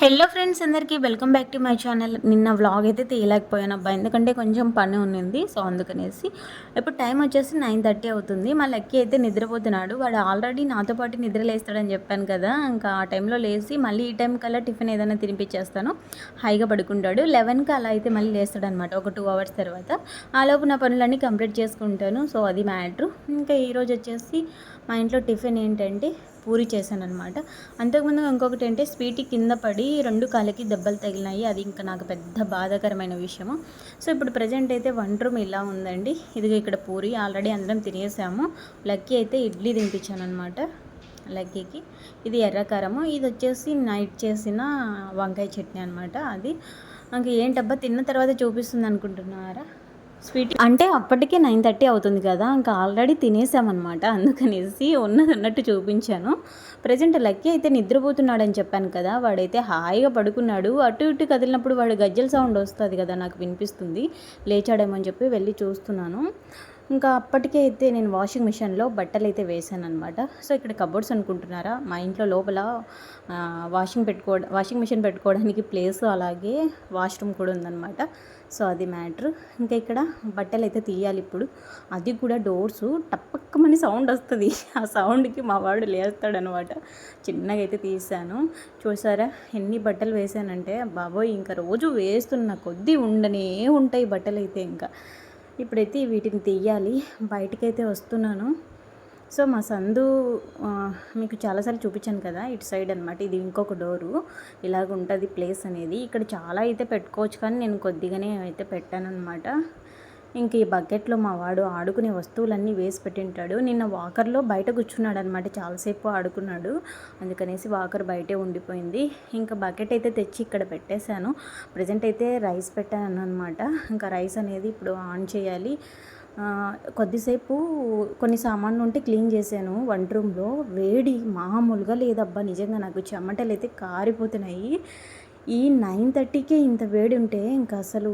Hello friends అందరికీ welcome back to my channel. నిన్న vlog అయితే తీయలేకపోయాను అబ్బా ఎందుకంటే కొంచెం పని ఉన్నింది సో అందుకనేసి ఇప్పుడు టైం వచ్చేసి నైన్ థర్టీ అవుతుంది. మా లక్కీ అయితే నిద్రపోతున్నాడు. వాడు ఆల్రెడీ నాతో పాటు నిద్ర లేస్తాడని చెప్పాను కదా ఇంకా ఆ టైంలో లేచి మళ్ళీ ఈ టైం కల్లా టిఫిన్ ఏదైనా తినిపించేస్తాను హాయిగా పడుకుంటాడు. లెవెన్కి అలా అయితే మళ్ళీ లేస్తాడనమాట ఒక టూ అవర్స్ తర్వాత. ఆలోపు నా పనులన్నీ కంప్లీట్ చేసుకుంటాను. సో అది మ్యాటర్ ఇంకా ఈరోజు వచ్చేసి మా ఇంట్లో టిఫిన్ ఏంటంటే పూరి చేశాను అనమాట అంతకుముందు ఇంకొకటి అంటే స్వీట్ కింద పడి రెండు కాళ్ళకి దెబ్బలు తగిలినాయి. అది ఇంకా నాకు పెద్ద బాధాకరమైన విషయము. సో ఇప్పుడు ప్రజెంట్ అయితే వన్ రూమ్ ఇలా ఉందండి. ఇది ఇక్కడ పూరి ఆల్రెడీ అందరం తినేసాము. లక్కీ అయితే ఇడ్లీ తినిపించాను అనమాట లక్కీకి. ఇది ఎర్రకారము ఇది వచ్చేసి నైట్ చేసిన వంకాయ చట్నీ అనమాట అది. ఇంకా ఏంటబ్బా తిన్న తర్వాత చూపిస్తుంది అనుకుంటున్నారా? స్వీట్ అంటే అప్పటికే నైన్ థర్టీ అవుతుంది కదా ఇంకా ఆల్రెడీ తినేసామన్నమాట. అందుకనేసి ఉన్నది ఉన్నట్టు చూపించాను. ప్రజెంట్ లక్కీ అయితే నిద్రపోతున్నాడని చెప్పాను కదా వాడైతే హాయిగా పడుకున్నాడు. అటు ఇటు కదిలినప్పుడు వాడు గజ్జల సౌండ్ వస్తుంది కదా నాకు వినిపిస్తుంది. లేచాడేమో అని చెప్పి వెళ్ళి చూస్తున్నాను. ఇంకా అప్పటికే అయితే నేను వాషింగ్ మిషన్లో బట్టలు అయితే వేసాను అనమాట సో ఇక్కడ కబోర్డ్స్ అనుకుంటున్నారా? మా ఇంట్లో లోపల వాషింగ్ పెట్టుకో వాషింగ్ మిషన్ పెట్టుకోవడానికి ప్లేస్ అలాగే వాష్రూమ్ కూడా ఉందన్నమాట. సో అది మ్యాటర్. ఇంకా ఇక్కడ బట్టలు అయితే తీయాలి ఇప్పుడు. అది కూడా డోర్స్ టప్పక్కమని సౌండ్ వస్తుంది. ఆ సౌండ్కి మా వాడు లేస్తాడనమాట చిన్నగా అయితే తీసాను చూసారా? ఎన్ని బట్టలు వేసానంటే బాబోయ్ ఇంకా రోజు వేస్తున్న కొద్దీ ఉండనే ఉంటాయి బట్టలు అయితే ఇంకా. ఇప్పుడైతే వీటిని తీయాలి. బయటకైతే వస్తున్నాను. సో మా సందు మీకు చాలాసార్లు చూపించాను కదా ఇటు సైడ్ అనమాట ఇది ఇంకొక డోరు. ఇలాగ ఉంటుంది ప్లేస్ అనేది. ఇక్కడ చాలా అయితే పెట్టుకోవచ్చు కానీ నేను కొద్దిగానే అయితే పెట్టాను అనమాట ఇంక ఈ బకెట్లో మా వాడు ఆడుకునే వస్తువులన్నీ వేసి పెట్టింటాడు. నిన్న వాకర్లో బయట కూర్చున్నాడు అనమాట చాలాసేపు ఆడుకున్నాడు. అందుకనేసి వాకర్ బయటే ఉండిపోయింది. ఇంకా బకెట్ అయితే తెచ్చి ఇక్కడ పెట్టేశాను. ప్రజెంట్ అయితే రైస్ పెట్టాను అనమాట ఇంకా రైస్ అనేది ఇప్పుడు ఆన్ చేయాలి. కొద్దిసేపు కొన్ని సామాన్లు ఉంటే క్లీన్ చేశాను. వంట రూమ్లో వేడి మామూలుగా లేదబ్బా నిజంగా నాకు చెమటలు అయితే కారిపోతున్నాయి. ఈ నైన్ థర్టీకే ఇంత వేడి ఉంటే ఇంకా అసలు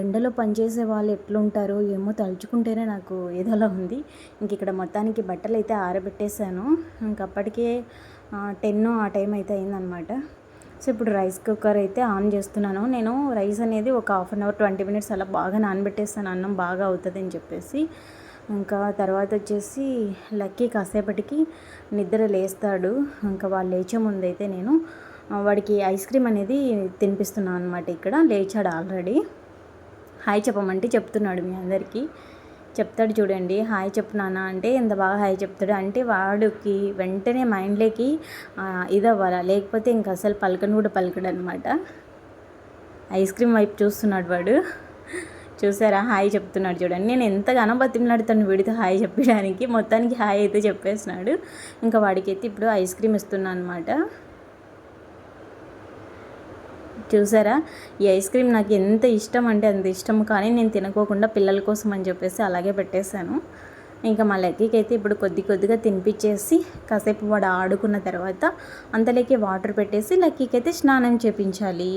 ఎండలో పనిచేసే వాళ్ళు ఎట్లుంటారో ఏమో తలుచుకుంటేనే నాకు ఏదోలా ఉంది. ఇంక ఇక్కడ మొత్తానికి బట్టలు అయితే ఆరబెట్టేశాను. ఇంకప్పటికే టెన్ ఆ టైం అయితే అయిందనమాట సో ఇప్పుడు రైస్ కుక్కర్ అయితే ఆన్ చేస్తున్నాను. నేను రైస్ అనేది ఒక half an hour twenty minutes అలా బాగా నానబెట్టేస్తాను. అన్నం బాగా అవుతుంది అని చెప్పేసి. ఇంకా తర్వాత వచ్చేసి లక్కీ కాసేపటికి నిద్ర లేస్తాడు. ఇంకా వాళ్ళు లేచే ముందైతే నేను వాడికి ఐస్ క్రీమ్ అనేది తినిపిస్తున్నాను అనమాట ఇక్కడ. లేచాడు ఆల్రెడీ. హాయ్ చెప్పమంటే చెప్తున్నాడు మీ అందరికీ. చెప్తాడు చూడండి హాయ్ చెప్తున్నానా అంటే ఎంత బాగా హాయ్ చెప్తాడు. అంటే వాడికి వెంటనే మైండ్లోకి ఇది అవ్వాలా లేకపోతే ఇంక అసలు పలకను కూడా పలకడు అనమాట ఐస్ క్రీమ్ వైపు చూస్తున్నాడు వాడు. చూసారా? హాయ్ చెప్తున్నాడు చూడండి. నేను ఎంతగానో బతిమలాడుతాను వీడితో హాయ్ చెప్పడానికి మొత్తానికి హాయ్ అయితే చెప్పేసినాడు ఇంకా వాడికి అయితే ఇప్పుడు ఐస్ క్రీమ్ ఇస్తున్నాను అనమాట చూసారా? ఈ ఐస్ క్రీమ్ నాకు ఎంత ఇష్టం అంటే అంత ఇష్టం. కానీ నేను తినకోకుండా పిల్లల కోసం అని చెప్పేసి అలాగే పెట్టేశాను. ఇంకా మా లక్కీకి అయితే ఇప్పుడు కొద్ది కొద్దిగా తినిపించేసి కాసేపు వాడు ఆడుకున్న తర్వాత అంతలోకి వాటర్ పెట్టేసి లక్కీకి అయితే స్నానం చేపించాలి.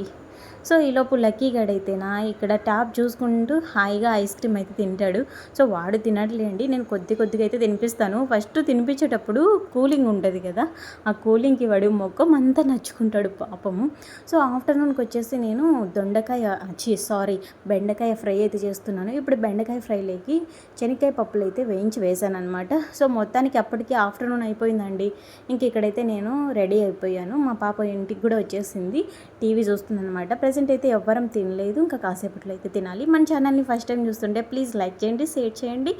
సో ఈలోపు లక్కీ గడైతేనా? ఇక్కడ ట్యాప్ చూసుకుంటూ హాయిగా ఐస్ క్రీమ్ అయితే తింటాడు. సో వాడు తినట్లేండి నేను కొద్ది కొద్దిగా అయితే తినిపిస్తాను. ఫస్ట్ తినిపించేటప్పుడు కూలింగ్ ఉంటుంది కదా ఆ కూలింగ్కి వాడు మొక్కం అంతా నచ్చుకుంటాడు పాపము. సో ఆఫ్టర్నూన్కి వచ్చేసి నేను దొండకాయ చీ సారీ బెండకాయ ఫ్రై అయితే చేస్తున్నాను. ఇప్పుడు బెండకాయ ఫ్రైలోకి శనక్కాయ పప్పులు అయితే వేయించి వేసాను అనమాట సో మొత్తానికి అప్పటికి ఆఫ్టర్నూన్ అయిపోయిందండి. ఇంక ఇక్కడైతే నేను రెడీ అయిపోయాను. మా పాప ఇంటికి కూడా వచ్చేసింది. టీవీ చూస్తుందన్నమాట. అనమాట ప్రజెంట్ అయితే ఎవ్వరం తినలేదు. ఇంకా కాసేపట్లో అయితే తినాలి. మన ఛానల్ని ఫస్ట్ టైం చూస్తుంటే ప్లీజ్ లైక్ చేయండి షేర్ చేయండి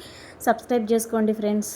సబ్స్క్రైబ్ చేసుకోండి ఫ్రెండ్స్.